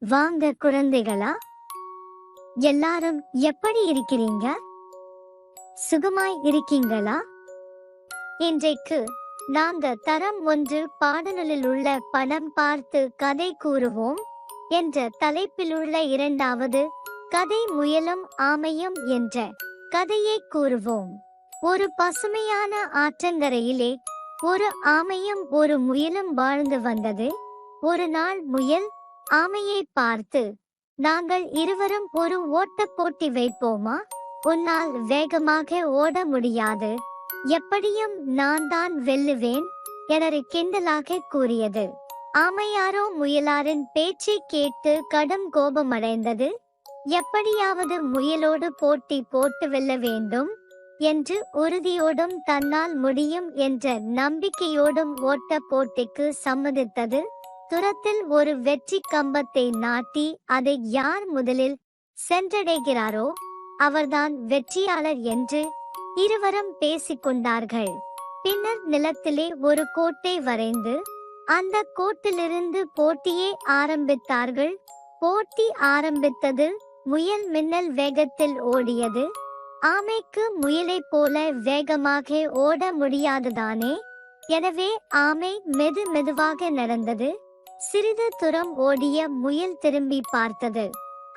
வாங்க குழந்தைகளா. எல்லாரும் எப்படி இருக்கிறீங்க? சுகமாய் இருக்கீங்களா? இன்றைக்கு நாங்க தரம் ஒன்று பாடநூலில் உள்ள படம் பார்த்து கதை கூறுவோம் என்ற தலைப்பில் உள்ள இரண்டாவது கதை முயலும் ஆமையும் என்ற கதையை கூறுவோம். ஒரு பசுமையான ஆற்றங்கரையிலே ஒரு ஆமையும் ஒரு முயலும் வாழ்ந்து வந்தது. ஒரு நாள் முயல் ஆமையை பார்த்து நாங்கள் இருவரும் ஒரு ஓட்ட போட்டி வைப்போமா? உன்னால் வேகமாக ஓட முடியாது. எப்படியும் நான் தான் வெல்லுவேன் எனது கிண்டலாக கூறியது. ஆமையாரோ முயலாரின் பேச்சை கேட்டு கடும் கோபமடைந்தது. எப்படியாவது முயலோடு போட்டி போட்டு வெல்ல வேண்டும் என்று உறுதியோடும் தன்னால் முடியும் என்ற நம்பிக்கையோடும் ஓட்ட போட்டிக்கு சம்மதித்தது. துரத்தில் ஒரு வெற்றி கம்பத்தை நாட்டி அதை யார் முதலில் சென்றடைகிறாரோ அவர்தான் வெற்றியாளர் என்று இருவரும் பேசிக்கொண்டார்கள் பின்னர் நிலத்திலே ஒரு கோட்டை வரைந்து அந்த கோட்டிலிருந்து போட்டியை ஆரம்பித்தார்கள். போட்டி ஆரம்பித்தது முயல் மின்னல் வேகத்தில் ஓடியது. ஆமைக்கு முயலைப் போல வேகமாக ஓட முடியாதுதானே? எனவே ஆமை மெது மெதுவாக நடந்தது. சிறிது தூரம் ஓடிய முயல் திரும்பி பார்த்தது.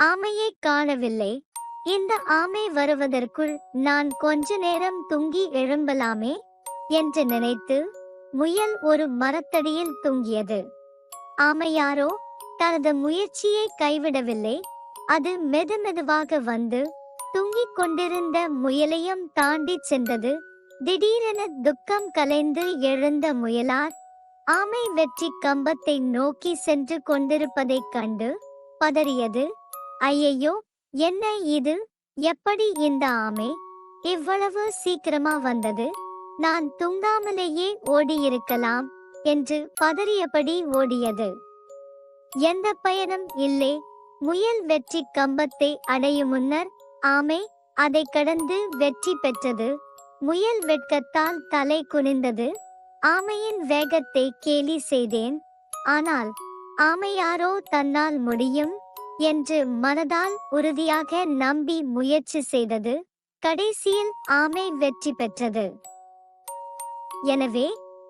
ஆமையை காணவில்லை. இந்த ஆமை வருவதற்குள் நான் கொஞ்ச நேரம் தூங்கி எழும்பலாமே? என்று நினைத்து முயல் ஒரு மரத்தடியில் தூங்கியது. ஆமையாரோ தனது முயற்சியை கைவிடவில்லை. அது மெது மெதுவாக வந்து தூங்கிக் கொண்டிருந்த முயலையும் தாண்டி சென்றது. திடீரென துக்கம் கலைந்து எழுந்த முயலார் ஆமை வெற்றி கம்பத்தை நோக்கி சென்று கொண்டிருப்பதைக் கண்டு பதறியது. ஐயையோ என்ன இது? எப்படி இந்த ஆமை? இவ்வளவு சீக்கிரமா வந்தது. நான் தூங்காமலேயே ஓடியிருக்கலாம் என்று பதறியபடி ஓடியது. எந்த பயணம் இல்லை. முயல் வெற்றி கம்பத்தை அடையும் முன்னர் ஆமை அதை கடந்து வெற்றி பெற்றது. முயல் வெட்கத்தால் தலை குனிந்தது. ஆமையின் வேகத்தை கேலி செய்தேன். ஆனால் ஆமையாரோ தன்னால் முடியும் என்று மனதால் உறுதியாக நம்பி முயற்சி செய்தது கடைசியில் ஆமை வெற்றி பெற்றது. எனவே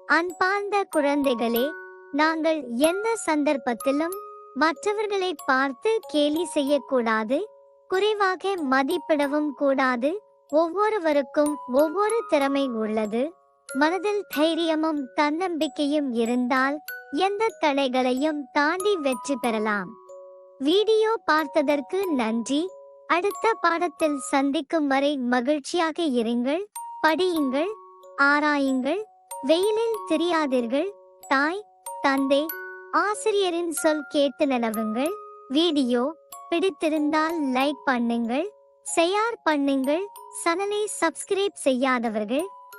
அன்பார்ந்த குழந்தைகளே நாங்கள் எந்த சந்தர்ப்பத்திலும் மற்றவர்களை பார்த்து கேலி செய்யக்கூடாது குறைவாக மதிப்பிடவும் கூடாது ஒவ்வொருவருக்கும் ஒவ்வொரு திறமை உள்ளது. மனதில் தைரியமும் தன்னம்பிக்கையும் இருந்தால் எந்த தடைகளையும் தாண்டி வெற்றி பெறலாம். வீடியோ பார்த்ததற்கு நன்றி. அடுத்த பாடத்தில் சந்திக்கும் வரை மகிழ்ச்சியாக இருங்கள் படியுங்கள் ஆராயுங்கள் வெயிலில் தெரியாதீர்கள். தாய் தந்தை ஆசிரியரின் சொல் கேட்டு நிலவுங்கள். வீடியோ பிடித்திருந்தால் லைக் பண்ணுங்கள் ஷேர் பண்ணுங்கள் சனலை சப்ஸ்கிரைப் செய்யாதவர்கள்.